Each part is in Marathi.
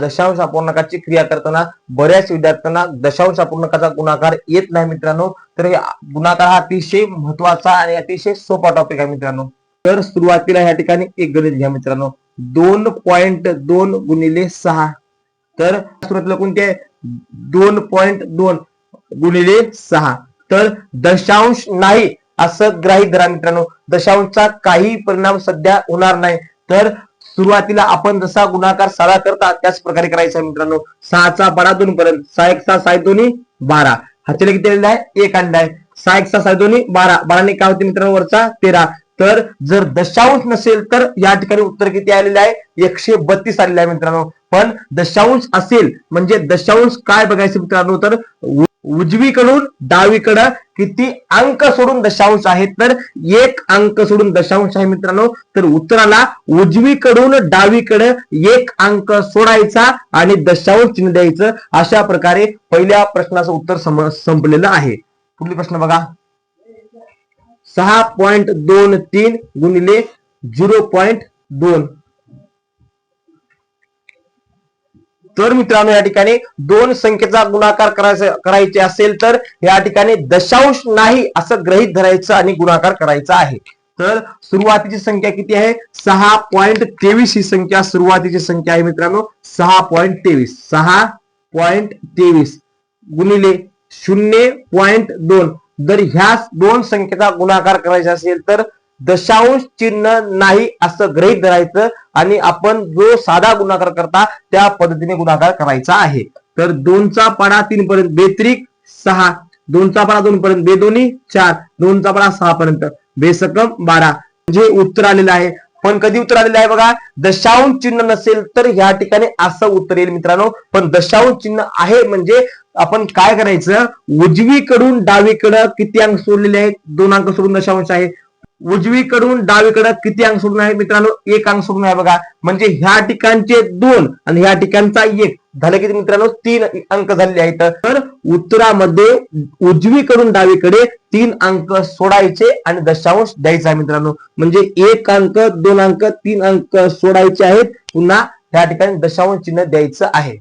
दशांश अपूर्णकाची क्रिया करताना बऱ्याच विद्यार्थ्यांना दशांश अपूर्णकाचा गुणाकार येत नाही मित्रांनो. तर गुणाकार हा अतिशय महत्त्वाचा आणि अतिशय सोपा टॉपिक आहे मित्रांनो. तर सुरुवातीला या ठिकाणी एक गणित घ्या मित्रांनो. दोन पॉइंट दोन गुणिले सहा. तर सुरुवातीला कोणती आहे? दोन पॉइंट दोन गुणिले सहा. तर दशांश नाही असं ग्राही धरा मित्रांनो. दशांशचा काही परिणाम सध्या होणार नाही. तर सुरुवातीला आपण जसा गुणाकार साधा करता त्याच प्रकारे करायचा आहे मित्रांनो. सहाचा बारा दोन पर्यंत. सहा एक सहा साय दोन्ही बारा. हातीला किती आलेला आहे? एक अंडा आहे. सहा एक सहा साय दोन्ही बारा. बाराने काय होते मित्रांनो वरचा? तेरा. तर जर दशांश नसेल तर या ठिकाणी उत्तर किती आलेले आहे? एकशे बत्तीस आलेले आहे मित्रांनो. पण दशांश असेल म्हणजे दशांश काय बघायचं मित्रांनो? तर उजवीकडून डावीकडं किती अंक सोडून दशांश आहेत? तर एक अंक सोडून दशांश आहे मित्रांनो. तर उत्तराला उजवीकडून डावीकडे एक अंक सोडायचा आणि दशांश चिन्ह द्यायचं. अशा प्रकारे पहिल्या प्रश्नाचं उत्तर संपलेलं आहे. पुढील प्रश्न बघा. सहा पॉइंट दोन तीन गुणिले झिरो पॉइंट दोन. तर मित्रांनो या ठिकाणी दोन संख्येचा गुणाकार करायचा करायचे असेल तर या ठिकाणी दशांश नाही असं ग्रहित धरायचं आणि गुणाकार करायचा आहे. तर सुरुवातीची संख्या किती आहे? सहा पॉईंट तेवीस ही संख्या सुरुवातीची संख्या आहे मित्रांनो. सहा पॉईंट तेवीस. सहा पॉईंट तेवीस गुणिले शून्य पॉईंट दोन. जर ह्या दोन संख्येचा गुणाकार करायचा असेल तर दशांश चिन्ह नाही असं गृहीत धरायचं आणि आपण जो साधा गुणाकार करता त्या पद्धतीने गुणाकार करायचा आहे. तर दोनचा पाडा तीन पर्यंत बेत्रिक सहा. दोनचा पाडा दोन पर्यंत बेदोनी चार. दोनचा पाडा सहा पर्यंत बेसकम बारा. जे उत्तर आलेलं आहे पण कधी उत्तर आलेलं आहे बघा? दशांश चिन्ह नसेल तर ह्या ठिकाणी असं उत्तर येईल मित्रांनो. पण दशांश चिन्ह आहे म्हणजे आपण काय करायचं? उजवीकडून डावीकडं किती अंक सोडलेले आहेत? दोन अंक सोडून दशांश आहे. उजवीकडून डावीकडे किती अंक सोडून आहे मित्रांनो? एक अंक सोडून आहे बघा. म्हणजे ह्या ठिकाणचे दोन आणि ह्या ठिकाणचा एक. झालं किती मित्रांनो तीन अंक झालेले आहेत. तर उत्तरामध्ये उजवीकडून डावीकडे तीन अंक सोडायचे आणि दशांश द्यायचा आहे मित्रांनो. म्हणजे एक अंक दोन अंक तीन अंक सोडायचे आहेत. पुन्हा ह्या ठिकाणी दशांश चिन्ह द्यायचं आहे.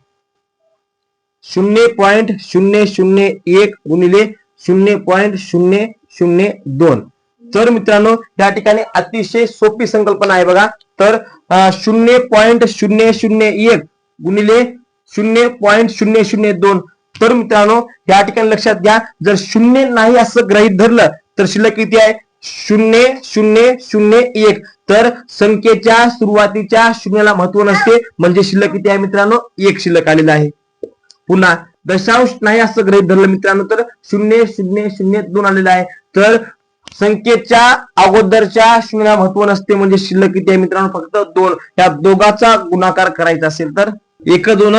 शून्य पॉईंट शून्य शून्य एक गुणिले शून्य पॉईंट शून्य शून्य दोन. तर मित्रांनो या ठिकाणी अतिशय सोपी संकल्पना आहे बघा. तर शून्य पॉईंट शून्य शून्य एक गुणिले शून्य पॉईंट शून्य शून्य दोन. तर मित्रांनो या ठिकाणी लक्षात घ्या जर शून्य नाही असं गृहीत धरलं तर शिल्लक किती आहे? शून्य शून्य शून्य एक. तर संख्येच्या सुरुवातीच्या शून्याला महत्त्व नसते म्हणजे शिल्लक किती आहे मित्रांनो? एक शिल्लक आलेला आहे. पुन्हा दशांश नाही असं ग्रहित धरलं मित्रांनो तर शून्य शून्य शून्य दोन आलेलं आहे. तर संख्येच्या अगोदरच्या शून्य महत्त्व नसते म्हणजे शिल्लक किती आहे मित्रांनो? फक्त दोन. या दोघाचा गुणाकार करायचा असेल तर? एक दोन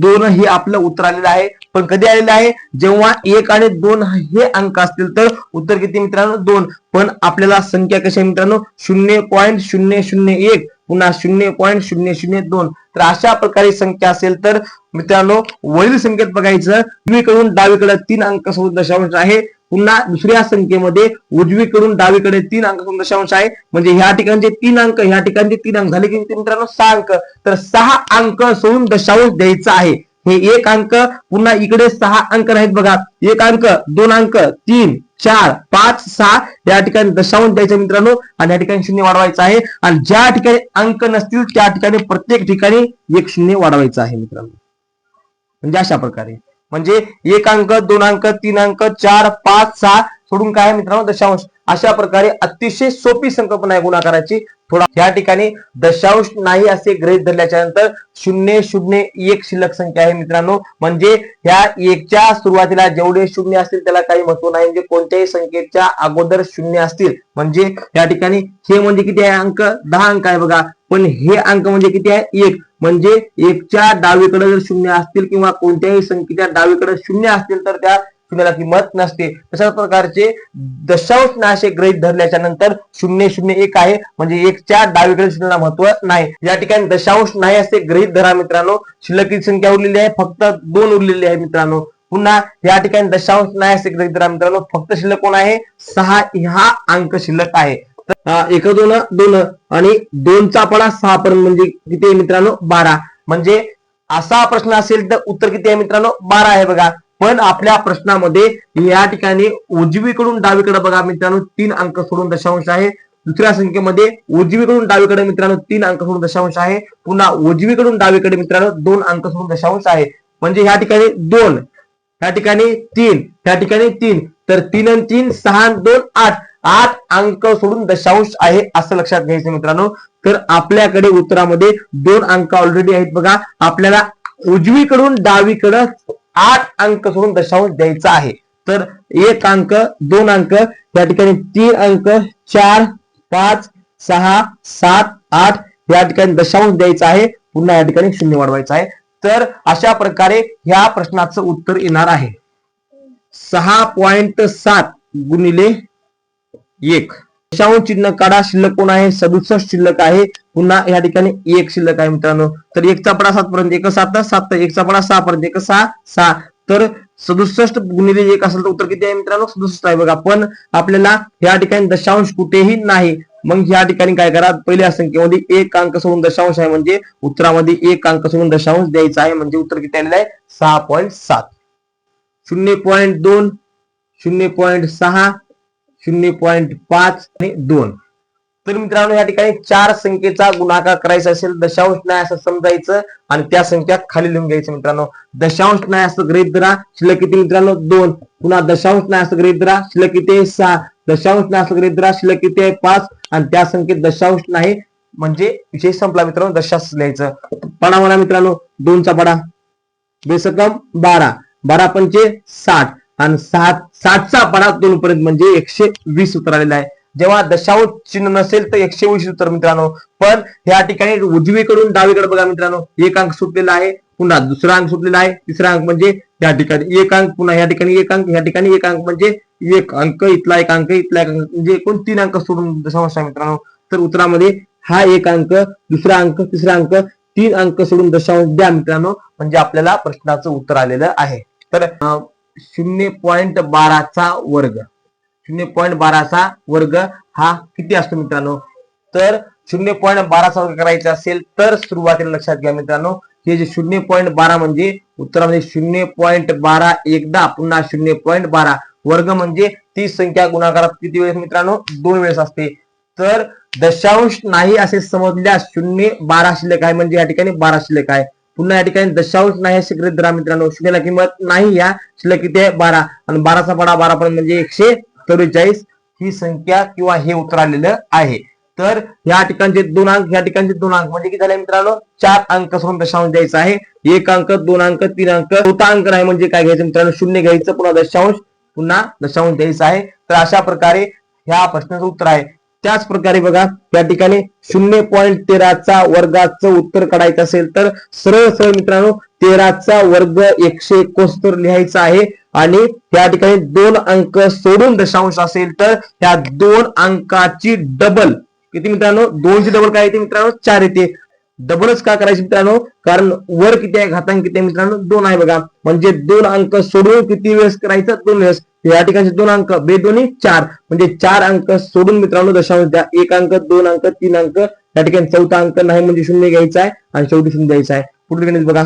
दोन हे आपलं उत्तर आलेलं आहे. पण कधी आलेलं आहे? जेव्हा एक आणि दोन हे अंक असतील तर? उत्तर किती मित्रांनो? दोन. पण आपल्याला संख्या कशी आहे मित्रांनो? शून्य पॉईंट शून्य शून्य एक पुन्हा शून्य पॉईंट शून्य शून्य दोन. तर अशा प्रकारे संख्या असेल तर मित्रांनो वरील संख्येत बघायचं. उजवीकडून डावीकडे तीन अंक सोबत दशांश आहे. पुन्हा दुसऱ्या संख्येमध्ये उजवीकडून डावीकडे तीन अंक दशांश आहे. म्हणजे ह्या ठिकाणचे तीन अंक ह्या ठिकाणचे तीन अंक. झाले की मित्रांनो? सहा अंक. तर सहा अंक सोडून दशांश द्यायचा आहे. हे एक अंक. पुन्हा इकडे सहा अंक नाहीत बघा. एक अंक दोन अंक तीन चार पाच सहा. या ठिकाणी दशांश द्यायचं मित्रांनो. आणि या ठिकाणी शून्य वाढवायचं आहे. आणि ज्या ठिकाणी अंक नसतील त्या ठिकाणी प्रत्येक ठिकाणी एक शून्य वाढवायचं आहे मित्रांनो. म्हणजे अशा प्रकारे. म्हणजे एक अंक दोन अंक तीन अंक चार पाच सहा सोडून काय मित्रांनो? दशांश. अशा प्रकारे अतिशय सोपी संकल्पना आहे गुणाकाराची. थोडा या ठिकाणी दशांश नाही असे गृहीत धरल्याच्या नंतर शून्य शून्य एक शिल्लक संख्या आहे मित्रांनो. म्हणजे ह्या एकच्या सुरुवातीला जेवढे शून्य असतील त्याला काही महत्त्व नाही. म्हणजे कोणत्याही संख्येच्या अगोदर शून्य असतील. म्हणजे या ठिकाणी हे म्हणजे किती अंक? दहा अंक आहे बघा. पण हे अंक म्हणजे किती आहे? एक. म्हणजे एकच्या डावीकडे जर शून्य असतील किंवा कोणत्याही संख्येच्या डावीकडे शून्य असतील तर त्या शून्याला किंमत नसते. तशाच प्रकारचे दशांश नाशे ग्रहित धरल्याच्या नंतर शून्य शून्य एक आहे. म्हणजे एकच्या डावीकडे शून्याला महत्त्व नाही. या ठिकाणी दशांश नाही असे ग्रहित धरा मित्रांनो. शिल्लक संख्या उरलेली आहे. फक्त दोन उरलेली आहे मित्रांनो. पुन्हा या ठिकाणी दशांश नाही असे ग्रहित धरा मित्रांनो. फक्त शिल्लक कोण आहे? सहा हा अंक शिल्लक आहे. एक दोन दोन आणि दोनचा पडा सहा पर्यंत म्हणजे किती आहे मित्रांनो? बारा. म्हणजे असा प्रश्न असेल तर उत्तर किती आहे मित्रांनो? बारा आहे बघा. पण आपल्या प्रश्नामध्ये या ठिकाणी उजवीकडून डावीकडे बघा मित्रांनो तीन अंक सोडून दशांश आहे. दुसऱ्या संख्येमध्ये उजवीकडून डावीकडे मित्रांनो तीन अंक सोडून दशांश आहे. पुन्हा उजवीकडून डावीकडे मित्रांनो दोन अंक सोडून दशांश आहे. म्हणजे या ठिकाणी दोन या ठिकाणी तीन ह्या ठिकाणी तीन. तर तीन आणि तीन सहा दोन आठ. आठ अंक सोडून दशांश आहे असं लक्षात घ्यायचं मित्रांनो. तर आपल्याकडे उत्तरामध्ये दोन अंक ऑलरेडी आहेत बघा. आपल्याला उजवीकडून डावीकडं आठ अंक सोडून दशांश द्यायचा आहे. तर एक अंक दोन अंक या ठिकाणी तीन अंक चार पाच सहा सात आठ या ठिकाणी दशांश द्यायचा आहे. पुन्हा या ठिकाणी शून्य वाढवायचं आहे. तर अशा प्रकारे ह्या प्रश्नाचं उत्तर येणार आहे. सहा पॉइंट सात गुणिले एक. दशांश चिन्ह काढा शिल्लक कोण आहे? सदुसष्ट शिल्लक आहे. पुन्हा या ठिकाणी एक शिल्लक आहे मित्रांनो. तर एकचा पडा सात पर्यंत एक सात सात एकचा पडा सहा पर्यंत एक सहा सहा. तर सदुसष्ट गुणिले एक असेल तर उत्तर किती आहे मित्रांनो? सदुसष्ट आहे बघा. पण आपल्याला या ठिकाणी दशांश कुठेही नाही. मग या ठिकाणी काय करा? पहिल्या संख्येमध्ये एक अंक सोडून दशांश आहे म्हणजे उत्तरामध्ये एक अंक सोडून दशांश द्यायचा आहे म्हणजे उत्तर किती आलेलं आहे? सहा पॉईंट सात. शून्य पॉईंट दोन शून्य पॉईंट सहा शून्य पॉईंट पाच आणि दोन. तर मित्रांनो या ठिकाणी चार संख्येचा गुणाकार करायचा असेल दशांश नाही असं समजायचं आणि त्या संख्या खाली लिहून घ्यायचं मित्रांनो. दशांश नाही असं गृहित धरा शिल्लक किती मित्रांनो? दोन. पुन्हा दशांश नाही असं गृहित धरा शिल्लक किती आहे? सहा. दशांश नाही असं गृहित धरा शिल्लक किती आहे? पाच. आणि त्या संख्येत दशांश नाही म्हणजे विषय संपला मित्रांनो दशांश लिहायचं. पडा म्हणा मित्रांनो दोनचा पडा. बेसकम बारा. बारा पंचे साठ. आणि सात सातचा पडा दोन पर्यंत म्हणजे एकशे वीस उत्तर आलेला आहे. जेव्हा दशांश चिन्ह नसेल तर एकशे वीस उत्तर मित्रांनो. पण या ठिकाणी उजवीकडून डावीकडे बघा मित्रांनो. एक अंक सुटलेला आहे पुन्हा दुसरा अंक सुटलेला आहे तिसरा अंक म्हणजे या ठिकाणी एक अंक पुन्हा या ठिकाणी एक अंक या ठिकाणी एक अंक म्हणजे एक अंक इथला एक अंक इथला एक अंक म्हणजे एकूण तीन अंक सोडून दशांश आहे मित्रांनो. तर उत्तरामध्ये हा एक अंक दुसरा अंक तिसरा अंक तीन अंक सोडून दशांश द्या मित्रांनो. म्हणजे आपल्याला प्रश्नाचं उत्तर आलेलं आहे. तर शून्य पॉईंट बाराचा वर्ग. शून्य पॉईंट बाराचा वर्ग हा किती असतो मित्रांनो? तर शून्य पॉईंट बाराचा वर्ग करायचा असेल तर सुरुवातीला लक्षात घ्या मित्रांनो हे जे शून्य पॉईंट बारा म्हणजे उत्तरामध्ये म्हणजे शून्य पॉईंट बारा एकदा पुन्हा शून्य पॉईंट बारा. वर्ग म्हणजे ती संख्या गुणाकारात किती वेळेस मित्रांनो? दोन वेळेस असते. तर दशांश नाही असे समजल्यास शून्य बारा शिल्लक आहे म्हणजे या ठिकाणी बारा शिल्लक आहे. पुन्हा या ठिकाणी दशांश नाही असे गृहित धरा मित्रांनो. शून्याला किंमत नाही या. शिल्लक किती आहे? बारा. आणि बाराचा पडा बारा पर्यंत म्हणजे एकशे चौवेचाळीस. ही संख्या किंवा हे उत्तर आलेलं आहे. तर या ठिकाणचे दोन अंक या ठिकाणचे दोन अंक म्हणजे किती झाले मित्रांनो? चार अंक सोडून दशांश द्यायचा आहे. एक अंक दोन अंक तीन अंक. चौथा अंक नाही म्हणजे काय घ्यायचं मित्रांनो? शून्य घ्यायचं. पुन्हा दशांश पुन्हा दशांश द्यायचा आहे. तर अशा प्रकारे ह्या प्रश्नाचं उत्तर आहे. त्याच प्रकारे बघा या ठिकाणी शून्य पॉईंट तेराचा वर्गाचं उत्तर काढायचं असेल तर सरळ सरळ मित्रांनो तेराचा वर्ग एकशे एकोणसत्तर लिहायचा आहे. आणि या ठिकाणी दोन अंक सोडून दशांश असेल तर त्या दोन अंकाची डबल किती मित्रांनो? दोनची डबल काय येते मित्रांनो? चार येते. डबलच का करायची मित्रांनो? कारण वर किती आहे घातांक किती आहे मित्रांनो? दोन आहे बघा. म्हणजे दोन अंक सोडून किती वेळेस करायचं? दोन वेळेस. या ठिकाणचे दोन अंक बे दोन्ही चार. म्हणजे चार अंक सोडून मित्रांनो दशांश द्या. एक अंक दोन अंक तीन अंक. या ठिकाणी चौथा अंक नाही म्हणजे शून्य घ्यायचा आहे आणि शेवटी शून्य द्यायचा आहे. पुढील गणित बघा.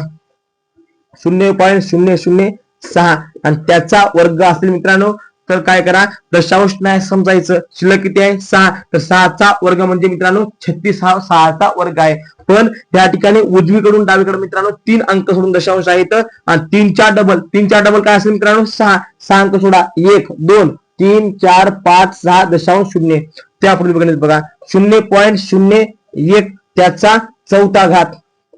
शून्य पॉईंट शून्य शून्य सहा. आणि त्याचा वर्ग असेल मित्रांनो तर काय करा दशांश नाही समजायचं. शिल्लक किती आहे? सहा. तर सहाचा वर्ग म्हणजे मित्रांनो छत्तीस हा सहाचा वर्ग आहे. पण त्या ठिकाणी उजवीकडून डावीकडे मित्रांनो तीन अंक सोडून दशांश आहेत. आणि तीन चार डबल तीन चार डबल काय असेल मित्रांनो? सहा. सहा अंक सोडा. एक दोन तीन चार पाच सहा दशांश शून्य. त्यापुढील गणित बघा. शून्य पॉईंट शून्य एक त्याचा चौथा घात.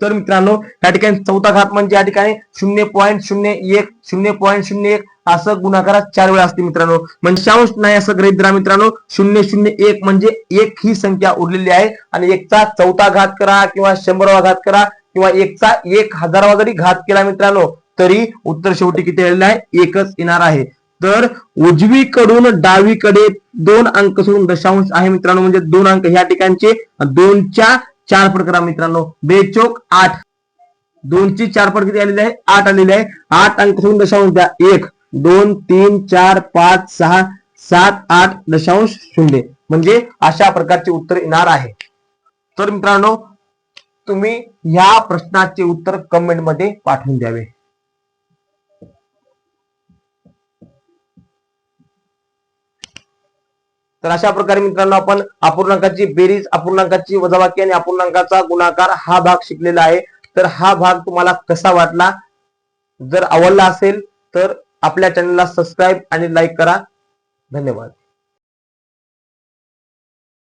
तर मित्रांनो या ठिकाणी चौथा घात म्हणजे या ठिकाणी शून्य पॉईंट शून्य एक शून्य पॉईंट शून्य एक असं गुणाकारात चार वेळा असते मित्रांनो. म्हणजे शांश नाही असं ग्रहित धरा मित्रांनो. शून्य शून्य एक म्हणजे एक ही संख्या उरलेली आहे. आणि एकचा चौथा घात करा किंवा शंभरावा घात करा किंवा एकचा एक हजारावा जरी घात केला मित्रांनो तरी उत्तर शेवटी किती आलेलं आहे? एकच येणार आहे. तर उजवीकडून डावीकडे दोन अंक सोडून दशांश आहे मित्रांनो. म्हणजे दोन अंक ह्या ठिकाणचे दोनच्या चार पट करा मित्रांनो. बेचोक आठ. दोनची चार पट किती आलेली आहे? आठ आलेली आहे. आठ अंक ठेवून दशांश द्या. एक दोन तीन चार पाच सहा सात आठ दशांश शून्य. म्हणजे अशा प्रकारचे उत्तर येणार आहे. तर मित्रांनो तुम्ही ह्या प्रश्नाचे उत्तर कमेंटमध्ये पाठवून द्यावे. तर अशा प्रकारे मित्रांनो आपण अपूर्णांकाची बेरीज अपूर्णांकाची वजाबाकी आणि अपूर्णांकाचा गुणाकार हा भाग शिकलेला आहे. तर हा भाग तुम्हाला कसा वाटला? जर आवडला असेल तर आपल्या चॅनलला सबस्क्राईब आणि लाईक करा. धन्यवाद.